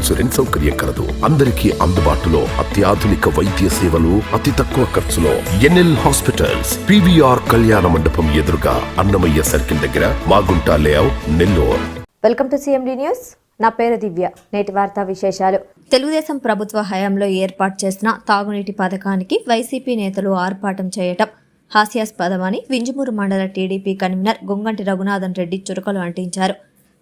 Insurance సౌకర్యం కలదు. అందరికీ అందుబాటులో అత్యాధునిక వైద్య సేవలు అతి తక్కువ ఖర్చులో. ఎన్ఎల్ హాస్పిటల్స్ పివిఆర్ కళ్యాణ మండపం ఎదురుగా అన్నమయ్య సర్కిల్ దగ్గర Magunta layout Nellore. Welcome to CMD news. నా పేరు దివ్య. నేటి వార్తా విశేషాలు. తెలుగుదేశం ప్రభుత్వ హయాంలో ఏర్పాటు చేసిన తాగునీటి పథకానికి వైసీపీ నేతలు ఆర్భాటం చేయటం హాస్యాస్పదమని వింజమూరు మండల టీడీపీ కన్వీనర్ గొంగంటి రఘునాథన్ రెడ్డి చురకలు అంటించారు.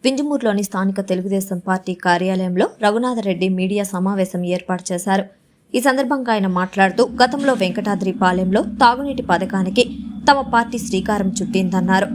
వింజమూరులోని స్థానిక తెలుగుదేశం పార్టీ కార్యాలయంలో రఘునాథ రెడ్డి మీడియా సమావేశం ఏర్పాటు చేశారు. ఈ సందర్భంగా ఆయన మాట్లాడుతూ గతంలో వెంకటాద్రి పాలెంలో తాగునీటి పథకానికి తమ పార్టీ శ్రీకారం చుట్టిందన్నారు.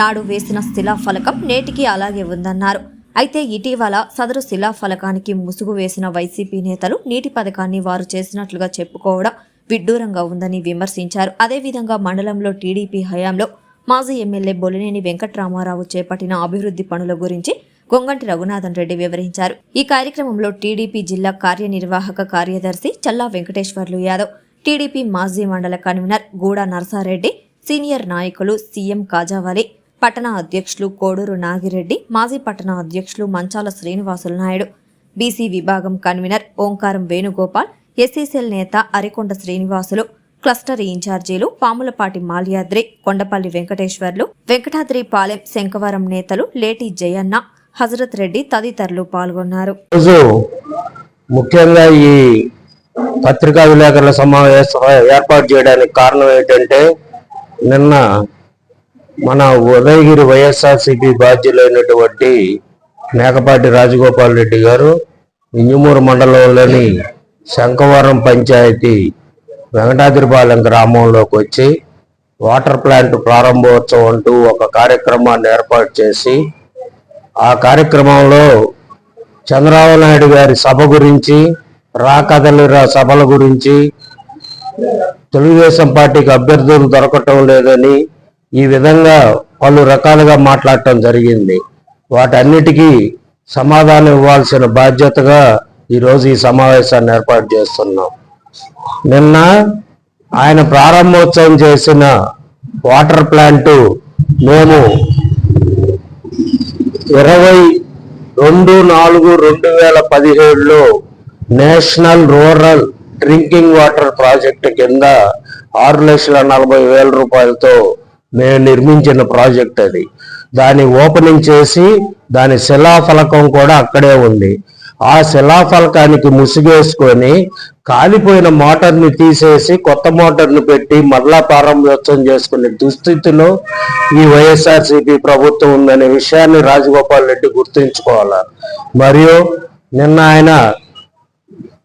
నాడు వేసిన శిలాఫలకం నేటికి అలాగే ఉందన్నారు. అయితే ఇటీవల సదరు శిలాఫలకానికి ముసుగు వేసిన వైసీపీ నేతలు నీటి పథకాన్ని వారు చేసినట్లుగా చెప్పుకోవడం విడ్డూరంగా ఉందని విమర్శించారు. అదేవిధంగా మండలంలో టీడీపీ హయాంలో మాజీ ఎమ్మెల్యే బొలినేని వెంకట్రామారావు చేపట్టిన అభివృద్ధి పనుల గురించి గొంగంటి రఘునాథన్ రెడ్డి వివరించారు. ఈ కార్యక్రమంలో టీడీపీ జిల్లా కార్యనిర్వాహక కార్యదర్శి చల్లా వెంకటేశ్వర్లు యాదవ్ టీడీపీ మాజీ మండల కన్వీనర్ గూడా నర్సారెడ్డి సీనియర్ నాయకులు సీఎం కాజావాలి పట్టణ అధ్యక్షులు కోడూరు నాగిరెడ్డి మాజీ పట్టణ అధ్యక్షులు మంచాల శ్రీనివాసులు నాయుడు బీసీ విభాగం కన్వీనర్ ఓంకారం వేణుగోపాల్ ఎస్సీసీఎల్ నేత అరికొండ శ్రీనివాసులు క్లస్టర్ ఇన్ఛార్జీలు పాములపాటి మాల్యాద్రి కొండపల్లి వెంకటేశ్వర్లు వెంకటాద్రి పాలెం శంకవరం నేతలు లేటి జయన్న హజరత్ రెడ్డి తదితరులు పాల్గొన్నారు. రోజు ముఖ్యంగా ఈ పత్రికా విలేకరుల సమావేశం ఏర్పాటు చేయడానికి కారణం ఏంటంటే నిన్న మన ఉదయగిరి వైఎస్ఆర్సిపి బాధ్యులైనటువంటి మేకపాటి రాజగోపాల్ రెడ్డి గారు ఇంజమూరు మండలంలోని శంఖవరం పంచాయతీ వెంకటాద్రిపాలెం గ్రామంలోకి వచ్చి వాటర్ ప్లాంట్ ప్రారంభోత్సవం అంటూ ఒక కార్యక్రమాన్ని ఏర్పాటు చేసి ఆ కార్యక్రమంలో చంద్రబాబు నాయుడు గారి సభ గురించి రాకదలిరా సభల గురించి తెలుగుదేశం పార్టీకి అభ్యర్థులు దొరకటం లేదని ఈ విధంగా పలు రకాలుగా మాట్లాడటం జరిగింది. వాటన్నిటికీ సమాధానం ఇవ్వాల్సిన బాధ్యతగా ఈరోజు ఈ సమావేశాన్ని ఏర్పాటు చేస్తున్నాం. నిన్న ఆయన ప్రారంభోత్సవం చేసిన వాటర్ ప్లాంటు మేము ఇరవై రెండు నాలుగు రెండు వేల పదిహేడులో national rural drinking water project కింద ఆరు లక్షల నలభై వేల రూపాయలతో మేము నిర్మించిన ప్రాజెక్ట్ అది. దాన్ని ఓపెనింగ్ చేసి దాని శిలాఫలకం కూడా అక్కడే ఉంది. ఆ శిలాఫలకానికి ముసుగేసుకొని కాలిపోయిన మోటార్ని తీసేసి కొత్త మోటార్ను పెట్టి మరలా ప్రారంభోత్సవం చేసుకునే దుస్థితిలో ఈ వైఎస్ఆర్సీపీ ప్రభుత్వం ఉందనే విషయాన్ని రాజగోపాల్ రెడ్డి గుర్తుంచుకోవాలి? మరియు నిన్న ఆయన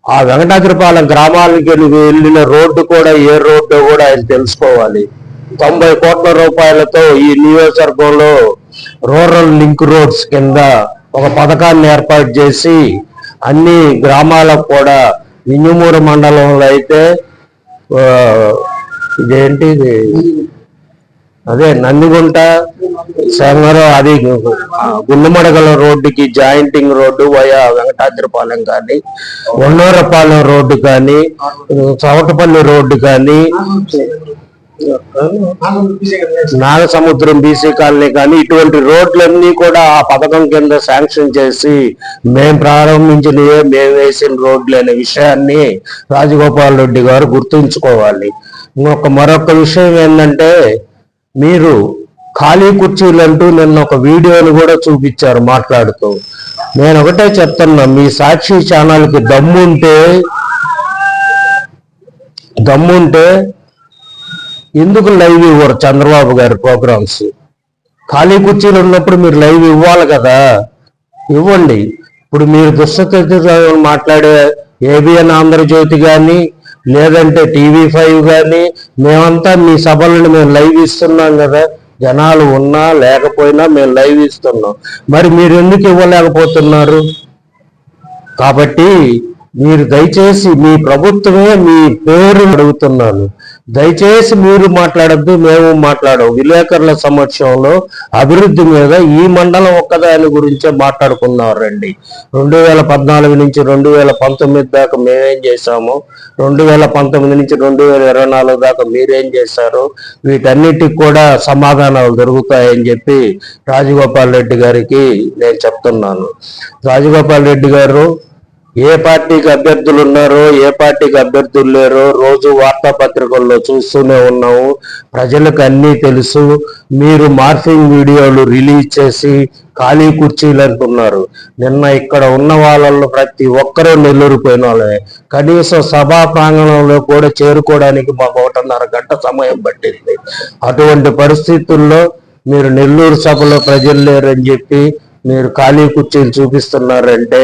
ఆ వెంకటాద్రిపాలెం గ్రామాలకి వెళ్ళి వెళ్ళిన రోడ్డు కూడా ఏ రోడ్డు కూడా ఆయన తెలుసుకోవాలి. తొంభై కోట్ల రూపాయలతో ఈ నియోజకవర్గంలో రూరల్ లింక్ రోడ్స్ కింద ఒక పథకాన్ని ఏర్పాటు చేసి అన్ని గ్రామాలకు కూడా ఇంజమూరు మండలంలో అయితే ఇదేంటి అదే నందిగుంట సంగరం అది గుండుమడగల రోడ్డుకి జాయింటింగ్ రోడ్డు వయా వెంకటాద్రిపాలెం కానీ ఉన్నూరపాలెం రోడ్డు కానీ చవటపల్లి రోడ్డు కానీ నాగసముద్రం బీసీ కాలనీ కానీ ఇటువంటి రోడ్లన్నీ కూడా ఆ పథకం కింద శాంక్షన్ చేసి మేము ప్రారంభించినవే మేము వేసిన రోడ్లు అనే విషయాన్ని రాజగోపాల్ రెడ్డి గారు గుర్తుంచుకోవాలి. ఇంకొక మరొక విషయం ఏంటంటే మీరు ఖాళీ కుర్చీలు అంటూ నిన్న ఒక వీడియోని కూడా చూపించారు మాట్లాడుతూ. నేను ఒకటే చెప్తున్నా మీ సాక్షి ఛానల్కి దమ్ముంటే దమ్ముంటే ఎందుకు లైవ్ ఇవ్వరు చంద్రబాబు గారి ప్రోగ్రామ్స్? ఖాళీ కుర్చీలు ఉన్నప్పుడు మీరు లైవ్ ఇవ్వాలి కదా. ఇవ్వండి. ఇప్పుడు మీరు దుష్టచరిత్ర మాట్లాడే ఏబిఎన్ ఆంధ్రజ్యోతి కానీ లేదంటే టీవీ ఫైవ్ కానీ మేమంతా మీ సభలను మేము లైవ్ ఇస్తున్నాం కదా. జనాలు ఉన్నా లేకపోయినా మేము లైవ్ ఇస్తున్నాం. మరి మీరు ఎందుకు ఇవ్వలేకపోతున్నారు? కాబట్టి మీరు దయచేసి మీ ప్రభుత్వమే మీ పేరు అడుగుతున్నాను. దయచేసి మీరు మాట్లాడద్దు మేము మాట్లాడము. విలేకరుల సమక్షంలో అభివృద్ధి మీద ఈ మండలం ఒక్కదాని గురించే మాట్లాడుకున్నారండి రెండు. వేల పద్నాలుగు నుంచి రెండు వేల పంతొమ్మిది దాకా మేమేం చేశాము? రెండు వేల పంతొమ్మిది నుంచి రెండు వేల ఇరవై నాలుగు దాకా మీరేం చేశారు? వీటన్నిటికి కూడా సమాధానాలు దొరుకుతాయని చెప్పి రాజగోపాల్ రెడ్డి గారికి నేను చెప్తున్నాను. రాజగోపాల్ రెడ్డి గారు ఏ పార్టీకి అభ్యర్థులు ఉన్నారో ఏ పార్టీకి అభ్యర్థులు లేరో రోజు వార్తాపత్రికల్లో చూస్తూనే ఉన్నాము. ప్రజలకు అన్నీ తెలుసు. మీరు మార్ఫింగ్ వీడియోలు రిలీజ్ చేసి ఖాళీ కుర్చీలు అంటున్నారు. నిన్న ఇక్కడ ఉన్న వాళ్ళలో ప్రతి ఒక్కరూ నెల్లూరు పోయిన వాళ్ళే. కనీసం సభా ప్రాంగణంలో కూడా చేరుకోవడానికి మాకు ఒకటిన్నర గంట సమయం పట్టింది. అటువంటి పరిస్థితుల్లో మీరు నెల్లూరు సభలో ప్రజలు లేరని చెప్పి మీరు ఖాళీ కుర్చీలు చూపిస్తున్నారంటే